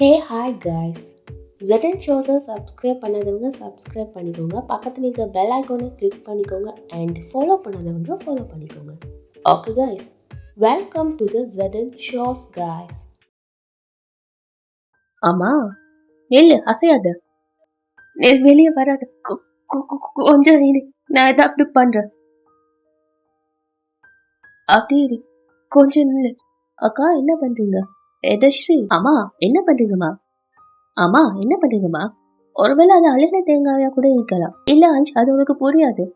ஹே hi guys ஜெட்டன் ஷோஸை subscribe பண்ணாதவங்க subscribe பண்ணிக்கோங்க. பக்கத்தில் இருக்க பெல் ஐக்கோனை கிளிக் பண்ணிக்கோங்க அண்ட் ஃபாலோ பண்ணாதவங்க ஃபாலோ பண்ணிக்கோங்க. Okay guys welcome to the Jetton shows guys ஆமா நெல்லு அசையாத. நீ வெளியே வராத. கொ- கொஞ்சம் இரு. நான் இதை அப்படி பண்றேன். அப்படி இரு. கொஞ்சம் நில்லு. அக்கா என்ன பண்ணுறீங்க எதஸ்ரீ? அம்மா என்ன பண்றீங்கம்மா அம்மா என்ன பண்றீங்கம்மா ஒருவேளை அது அழுகின தேங்காயா கூட இருக்கலாம். இல்ல அஞ்சு அது உனக்கு புரியாது.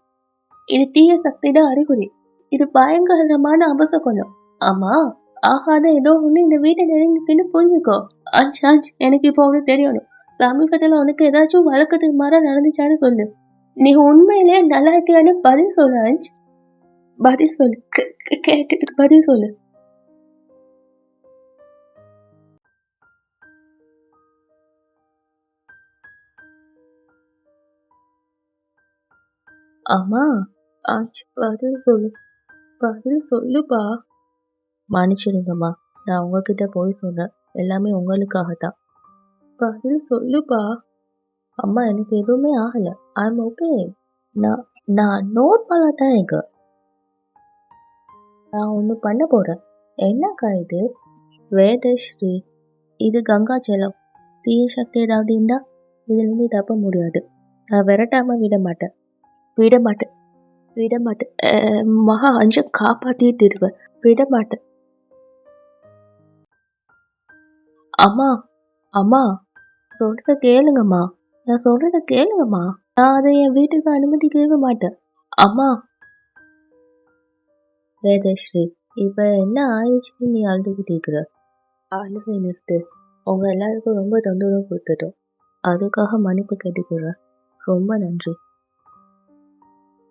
இது தீய சக்தியோட அறிகுறி. இது பயங்கரமான அபசகுணம். ஆமா ஆகாத ஏதோ ஒண்ணு இந்த வீட்டை நெருங்கிக்கின்னு புரிஞ்சுக்கோ. அஞ்சு அஞ்சு எனக்கு இப்போ ஒண்ணு தெரியணும். சமீபத்துல உனக்கு ஏதாச்சும் வழக்கத்துக்கு மாற நடந்துச்சான்னு சொல்லு. நீ உண்மையிலேயே நல்லா இருக்கியான்னு பதில் சொல்லு அஞ்சு. பதில் சொல்லு. கே- கேட்டதுக்கு பதில் சொல்லு. அம்மா ஆச்சு பதில் சொல்லு பதில் சொல்லுப்பா. மன்னிச்சிடுங்கம்மா நான் உங்ககிட்ட போய் சொன்னேன் எல்லாமே உங்களுக்காக தான் பதில் சொல்லுப்பா. அம்மா எனக்கு எதுவுமே ஆகல. எம் ஓகே நான் நான் நோட் பண்ணாதான் தான் நான் ஒன்று பண்ண போறேன். என்னக்கா இது? வேதஸ்ரீ இது கங்காச்சலம் தீய சக்தி ஏதாவது இருந்தா இதுலேருந்து தப்ப முடியாது. நான் விரட்டாம விட மாட்டேன். விட மாட்டேன் விட மாட்டேன் மகா அஞ்சு காப்பாத்தியே தருவேன். விடமாட்டேன். அம்மா அம்மா சொல்றத கேளுங்கம்மா. நான் சொல்றத கேளுங்கம்மா. நான் அதை என் வீட்டுக்கு அனுமதிக்கவே மாட்டேன். அம்மா. வேதஸ்ரீ இப்ப என்ன ஆயிடுச்சுன்னு நீ அழுதுகிட்டு இருக்கிற? அழுகை நிறுத்து. உங்க எல்லாருக்கும் ரொம்ப தொந்தரவு கொடுத்துட்டோம். அதுக்காக மன்னிப்பு கேட்டுக்கிறேன் ரொம்ப நன்றி.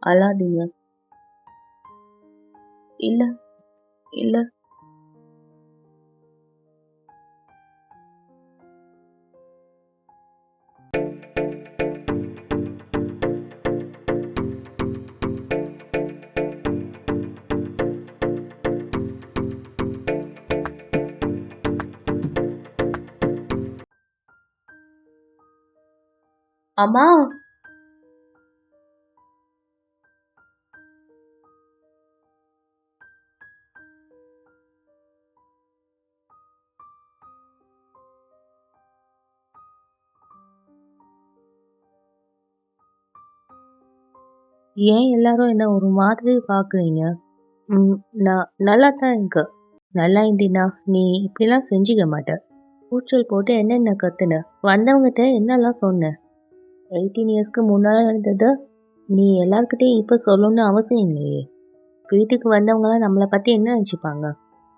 அழாதீங்க. இல்ல இல்ல. அம்மா ஏன் எல்லாரும் என்ன ஒரு மாதிரி பார்க்குறீங்க ம், நான் நல்லா தான் இருக்கு. நல்லா இருந்தீனா நீ இப்படிலாம் செஞ்சுக்க மாட்ட. கூச்சல் போட்டு என்னென்ன கத்துன? வந்தவங்ககிட்ட என்னெல்லாம் சொன்ன? எயிட்டீன் இயர்ஸ்க்கு முன்னால் நடந்தது நீ எல்லார்கிட்டையும் இப்போ சொல்லணும்னு அவசியம் இல்லையே. வீட்டுக்கு வந்தவங்களாம் நம்மளை பற்றி என்ன நினச்சிப்பாங்க?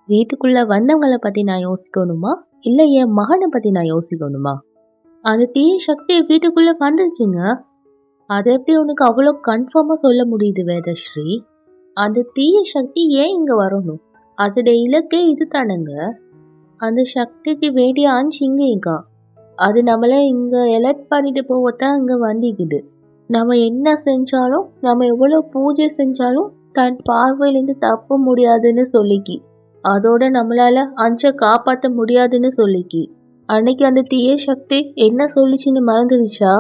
வீட்டுக்குள்ளே வந்தவங்கள பற்றி நான் யோசிக்கணுமா? இல்லை என் மகனை பற்றி நான் யோசிக்கணுமா? அந்த தீய சக்தி வீட்டுக்குள்ளே வந்துருச்சுங்க அது எப்படி உனக்கு அவ்வளோ கன்ஃபார்மாக சொல்ல முடியுது வேதஸ்ரீ? அந்த தீய சக்தி ஏன் இங்கே வரணும்? அதோட இலக்கே இது தானங்க அந்த சக்திக்கு வேண்டிய ஆஞ்சு இங்கே இங்கா அது நம்மளை இங்கே எலர்ட் பண்ணிட்டு போகத்தான் இங்கே வந்திக்குது. நம்ம என்ன செஞ்சாலும் நம்ம எவ்வளோ பூஜை செஞ்சாலும் தன் பார்வையிலேருந்து தப்ப முடியாதுன்னு சொல்லிக்கி. அதோட நம்மளால அஞ்சை காப்பாற்ற முடியாதுன்னு சொல்லிக்கி. அன்னைக்கு அந்த தீய சக்தி என்ன சொல்லிச்சுன்னு மறந்துடுச்சா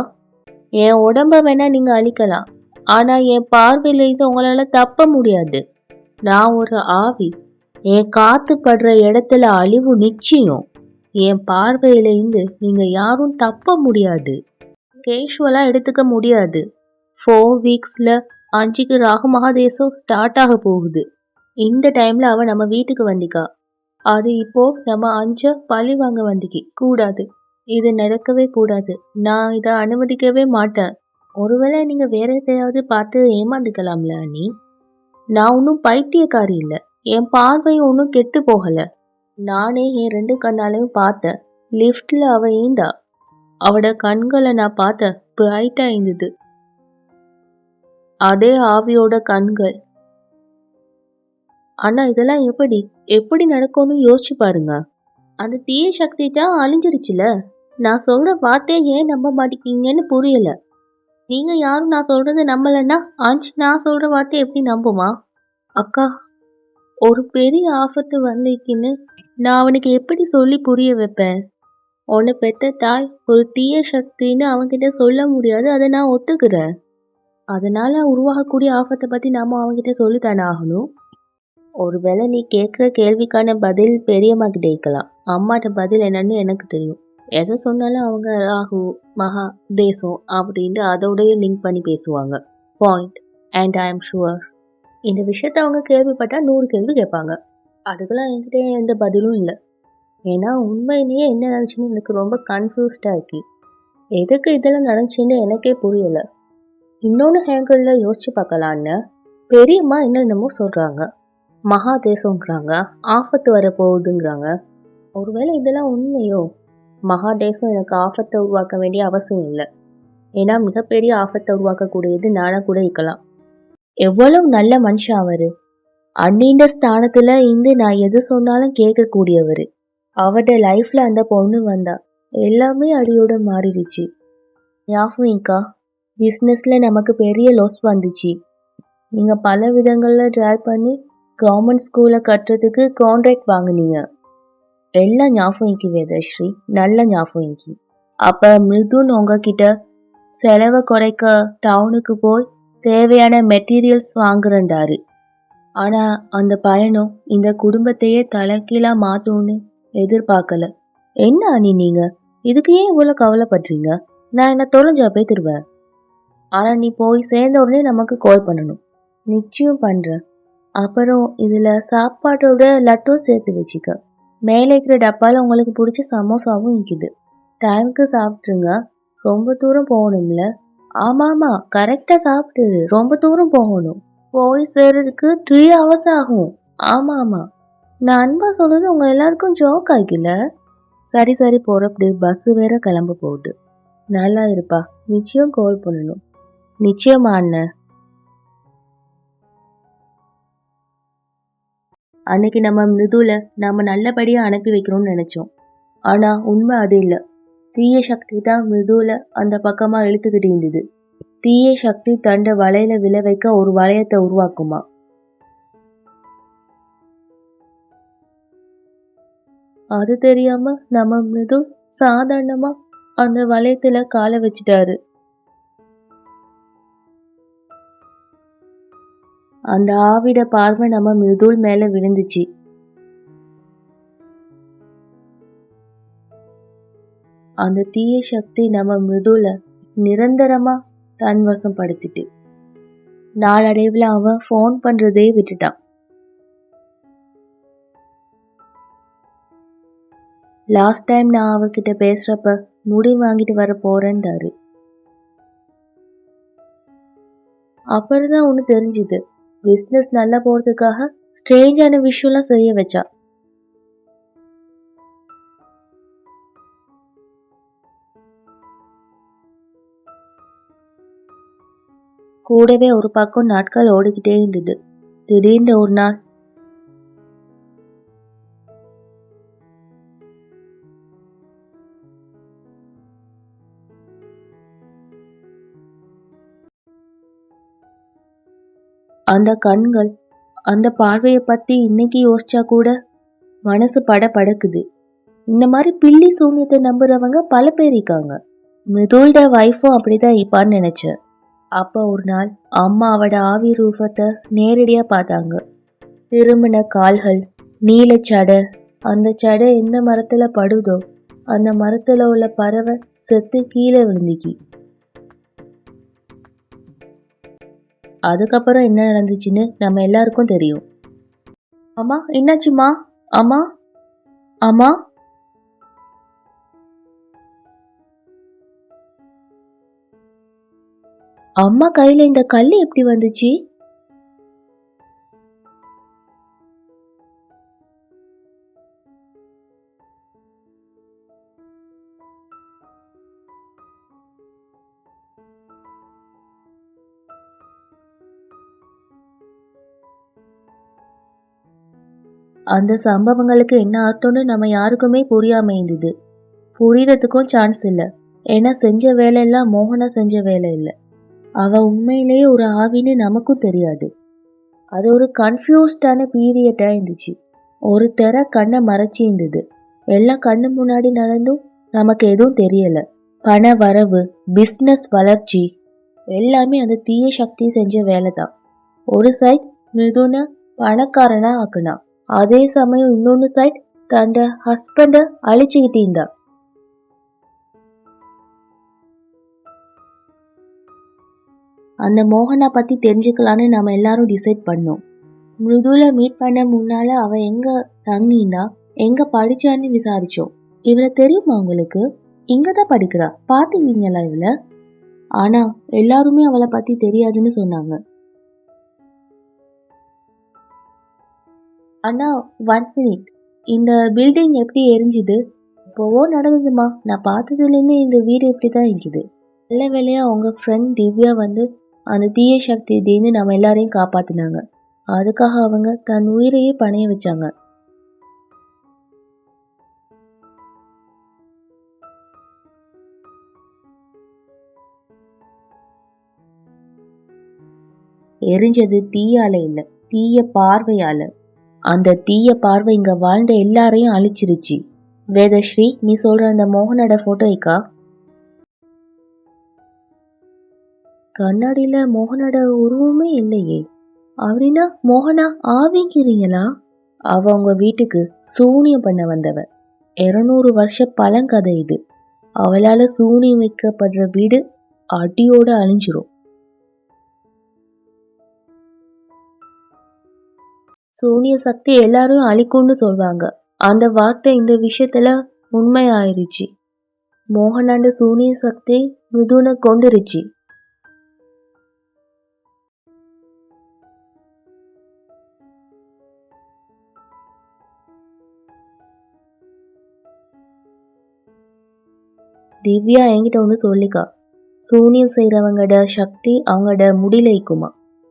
என் உடம்ப வேணா நீங்க அழிக்கலாம். ஆனா என் பார்வையில இது உங்களால தப்ப முடியாது. நான் ஒரு ஆவி. என் காத்து படுற இடத்துல அழிவு நிச்சயம். என் பார்வையில இருந்து நீங்க யாரும் தப்ப முடியாது. கேஷுவலா எடுத்துக்க முடியாது. ஃபோர் வீக்ஸ்ல அஞ்சுக்கு ராகு மகாதேசம் ஸ்டார்ட் ஆக போகுது. இந்த டைம்ல அவன் நம்ம வீட்டுக்கு வந்திக்கா. அது இப்போ நம்ம அஞ்ச பழி வாங்க வந்திக்கி. கூடாது. இது நடக்கவே கூடாது. நான் இதை அனுமதிக்கவே மாட்டேன். ஒருவேளை நீங்க வேற எதையாவது பார்த்து ஏமாந்துக்கலாம்ல அண்ணி. நான் ஒன்றும் பைத்தியக்காரி இல்லை. என் பார்வை ஒன்றும் கெட்டு போகல. நானே என் ரெண்டு கண்ணாலையும் பார்த்தேன். லிஃப்டில் அவ ஈந்தா அவட கண்களை நான் பார்த்தேன். பிரைட்டா இருந்தது அதே ஆவியோட கண்கள். ஆனா இதெல்லாம் எப்படி? எப்படி நடக்கும்னு யோசிச்சு பாருங்க. அந்த தீய சக்தி தான் அழிஞ்சிருச்சுல? நான் சொல்ற வார்த்தையை ஏன் நம்ப மாட்டேங்கன்னு புரியல. நீங்க யாரும் நான் சொல்றது நம்பலன்னா ஆஞ்சி நான் சொல்ற வார்த்தை எப்படி நம்புமா? அக்கா ஒரு பெரிய ஆபத்து வந்திருக்குன்னு நான் அவனுக்கு எப்படி சொல்லி புரிய வைப்பேன்? உன்னை பெத்த தாய் ஒரு தீய சக்தின்னு அவன்கிட்ட சொல்ல முடியாது அதை நான் ஒத்துக்கிறேன். அதனால உருவாகக்கூடிய ஆபத்தை பத்தி நாம அவன்கிட்ட சொல்லித்தானே ஆகணும்? ஒருவேளை நீ கேட்குற கேள்விக்கான பதில் பெரியம்மா கிட்ட இருக்கலாம் அம்மாட்ட பதில் என்னன்னு எனக்கு தெரியும். எதை சொன்னாலும் அவங்க ராகு மகா தேசம் அப்படின்ட்டு அதோடய லிங்க் பண்ணி பேசுவாங்க. Point and I am sure இந்த விஷயத்த அவங்க கேள்விப்பட்டால் நூறு கேள்வி கேட்பாங்க. அதுக்கெல்லாம் என்கிட்ட எந்த பதிலும் இல்லை. ஏன்னா உண்மையிலேயே என்ன நடந்துச்சுன்னு எனக்கு ரொம்ப கன்ஃபியூஸ்டாக இருக்கு. எதுக்கு இதெல்லாம் நடந்துச்சுன்னு எனக்கே புரியலை. இன்னொன்று ஹேங்கிளில் யோசிச்சு பார்க்கலான்னு பெரியம்மா என்னென்னமோ சொல்கிறாங்க மகா தேசங்கிறாங்க ஆபத்து வர போகுதுங்கிறாங்க ஒருவேளை இதெல்லாம் உண்மையோ? மகாதேசம் எனக்கு ஆபத்தை உருவாக்க வேண்டிய அவசியம் இல்லை. ஏன்னா மிகப்பெரிய ஆபத்தை உருவாக்கக்கூடியது நானாக கூட இருக்கலாம். எவ்வளவு நல்ல மனுஷன் அவரு. அண்ணின்ற ஸ்தானத்துல இருந்து நான் எது சொன்னாலும் கேட்கக்கூடியவர். அவட லைஃப்ல அந்த பொண்ணு வந்தா எல்லாமே அடியோட மாறிடுச்சு. ஞாபகம்க்கா பிஸ்னஸ்ல நமக்கு பெரிய லாஸ் வந்துச்சு. நீங்கள் பல விதங்களில் ட்ரை பண்ணி கவர்மெண்ட் ஸ்கூலை கட்டுறதுக்கு கான்ட்ராக்ட் வாங்குனீங்க. எல்லாம் ஞாபகம் இங்கி வேதஸ்ரீ நல்ல ஞாபகம் இங்கி அப்போ மிதுன் உங்ககிட்ட செலவை குறைக்க டவுனுக்கு போய் தேவையான மெட்டீரியல்ஸ் வாங்குறண்டாரு ஆனால் அந்த பயணம் இந்த குடும்பத்தையே தலைக்கீழாக மாற்றும்னு எதிர்பார்க்கல. என்ன அணி நீங்கள் இதுக்கு ஏன் இவ்வளோ கவலைப்படுறீங்க? நான் என்ன தொலைஞ்சா தருவேன்? ஆனால் நீ போய் சேர்ந்த உடனே நமக்கு கால் பண்ணணும். நிச்சயம் பண்ணுற அப்புறம் இதில் சாப்பாட்டோட லட்டும் சேர்த்து வச்சுக்க. மேலே இருக்கிற டப்பால உங்களுக்கு பிடிச்ச சமோசாவும் இருக்குது. டைமுக்கு சாப்பிட்ருங்க ரொம்ப தூரம் போகணும்ல? ஆமாம்மா கரெக்டாக சாப்பிட்டு ரொம்ப தூரம் போகணும். போய் சேர்றதுக்கு த்ரீ ஹவர்ஸ் ஆகும். ஆமாம். ஆமாம் நான் அன்பா சொல்கிறது உங்கள் எல்லாருக்கும் ஜோக் ஆகில. சரி சரி போகிறப்படி பஸ்ஸு வேற கிளம்ப போகுது. நல்லா இருப்பா. நிச்சயம் கால் பண்ணணும். நிச்சயமா அண்ணன் அன்னைக்கு நம்ம மிருதுல நாம நல்லபடியா அனுப்பி வைக்கணும்னு நினைச்சோம். ஆனா உண்மை அது இல்ல. தீய சக்தி தான் மிருதுல அந்த பக்கமா இழுத்துக்கிட்டு இருந்தது. தீய சக்தி தண்ட வலையில விழ வைக்க ஒரு வளையத்தை உருவாக்குமா? அது தெரியாம நம்ம மிருது சாதாரணமா அந்த வளையத்துல காலை வச்சிட்டாரு. அந்த ஆவிட பார்வை நம்ம மிருதுள் மேல விழுந்துச்சு. அந்த தீய சக்தி நம்ம மிருதுல நிரந்தரமா தன் வசம் படுத்திட்டு நாளடைவில் அவன் ஃபோன் பண்றதே விட்டுட்டான். லாஸ்ட் டைம் நான் அவர்கிட்ட பேசுறப்ப முடி வாங்கிட்டு வர போறேன்டாரு. அப்புறம் தான் ஒன்று தெரிஞ்சுது. பிஸ்னஸ் நல்லா போகிறதுக்காக ஸ்ட்ரேஞ்சான விஷயம்லாம் செய்ய வச்சா. கூடவே ஒரு பக்கம் நாட்கள் ஓடிக்கிட்டே இருந்தது. திடீர்னு ஒரு நாள் அந்த கண்கள் அந்த பார்வையை பத்தி இன்னைக்கு யோசிச்சா கூட மனசு பட படக்குது. இந்த மாதிரி பில்லி சூன்யத்தை நம்புறவங்க பல பேர் இருக்காங்க. மிதுல்ட வைஃபும் அப்படிதான் இப்பான்னு நினைச்சேன். அப்போ ஒரு நாள் அம்மா அவட ஆவி ரூபத்தை நேரடியா பார்த்தாங்க. திரும்பின கால்கள் நீல சடை அந்த சடை எந்த மரத்துல படுதோ அந்த மரத்துல உள்ள பறவை செத்து கீழே விழுந்துக்கி. அதுக்கப்புறம் என்ன நடந்துச்சுன்னு நம்ம எல்லாருக்கும் தெரியும். அம்மா என்னாச்சுமா அம்மா? அம்மா? அம்மா கையில இந்த கல் எப்படி வந்துச்சு? அந்த சம்பவங்களுக்கு என்ன அர்த்தம்னு நம்ம யாருக்குமே புரியாம இருந்தது. புரியறதுக்கும் சான்ஸ் இல்லை. ஏன்னா செஞ்ச வேலையெல்லாம் மோகனா செஞ்ச வேலை இல்லை. அவ உண்மையிலேயே ஒரு ஆவின்னு நமக்கும் தெரியாது. அது ஒரு கன்ஃபியூஸ்டான பீரியடாக இருந்துச்சு. ஒரு தெர கண்ணை மறைச்சி இருந்தது. எல்லாம் கண்ணு முன்னாடி நடந்தும் நமக்கு எதுவும் தெரியல. பண வரவு பிஸ்னஸ் வளர்ச்சி எல்லாமே அந்த தீய சக்தி செஞ்ச வேலை தான் ஒரு சைட் மிதுன பணக்காரனா ஆக்குனா. அதே சமயம் இன்னொன்று சைட் தண்ட ஹஸ்பண்டை அழிச்சுக்கிட்டு இருந்தா அந்த மோகனா பத்தி தெரிஞ்சுக்கலான்னு நம்ம எல்லாரும் டிசைட் பண்ணோம். மிருதுல மீட் பண்ண முன்னால அவ எங்க தங்கினா எங்க படிச்சான்னு விசாரிச்சோம். இவள தெரியுமா உங்களுக்கு? இங்க தான் படிக்கிறா. பாத்துக்கீங்களா இவள? ஆனா எல்லாருமே அவளை பத்தி தெரியாதுன்னு சொன்னாங்க. அண்ணா ஒன் மினிட் இந்த பில்டிங் எப்படி எரிஞ்சுது? இப்போவோ நடந்ததுமா? நான் பார்த்ததுலேருந்து இந்த வீடு இப்படி தான் இருக்குது. நல்ல வேலையாக அவங்க ஃப்ரெண்ட் திவ்யா வந்து அந்த தீய சக்தியிலேருந்து நம்ம எல்லாரையும் காப்பாத்தினாங்க. அதுக்காக அவங்க தன் உயிரையே பணைய வச்சாங்க. எரிஞ்சது தீயால இல்லை தீய பார்வையால. அந்த தீய பார்வை இங்க வாழ்ந்த எல்லாரையும் அழிச்சிருச்சு. வேதஸ்ரீ நீ சொல்ற அந்த மோகனோட போட்டோ இருக்கா கண்ணாடியில மோகனோட உருவமே இல்லையே. அப்படின்னா மோகனா ஆவிங்கிறீங்களா? அவ உங்க வீட்டுக்கு சூனியம் பண்ண வந்தவ. இருநூறு வருஷ பழங்கதை இது. அவளால சூனியம் வைக்கப்படுற வீடு அடியோட அழிஞ்சிரும். சூனிய சக்தி எல்லாரும் அழிக்கும்னு சொல்வாங்க. அந்த வார்த்தை இந்த விஷயத்துல உண்மை ஆயிருச்சு மோகனாண்ட சூனிய சக்தி மிதுனை கொண்டுருச்சு. திவ்யா என்கிட்ட ஒன்று சொல்லிக்கா. சூனியம் செய்கிறவங்களோட சக்தி அவங்களோட முடியல இருக்குமா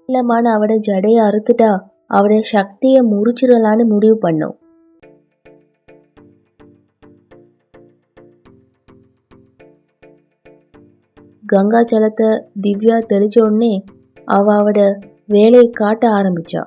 இல்லைம்மா நான் அவட ஜடையை அறுத்துட்டா அவருடைய சக்தியை முறிச்சிடலான்னு முடிவு பண்ணோம். கங்கா ஜலத்தை திவ்யா தெளிச்ச உடனே அவ அவட வேலையை காட்ட ஆரம்பிச்சா.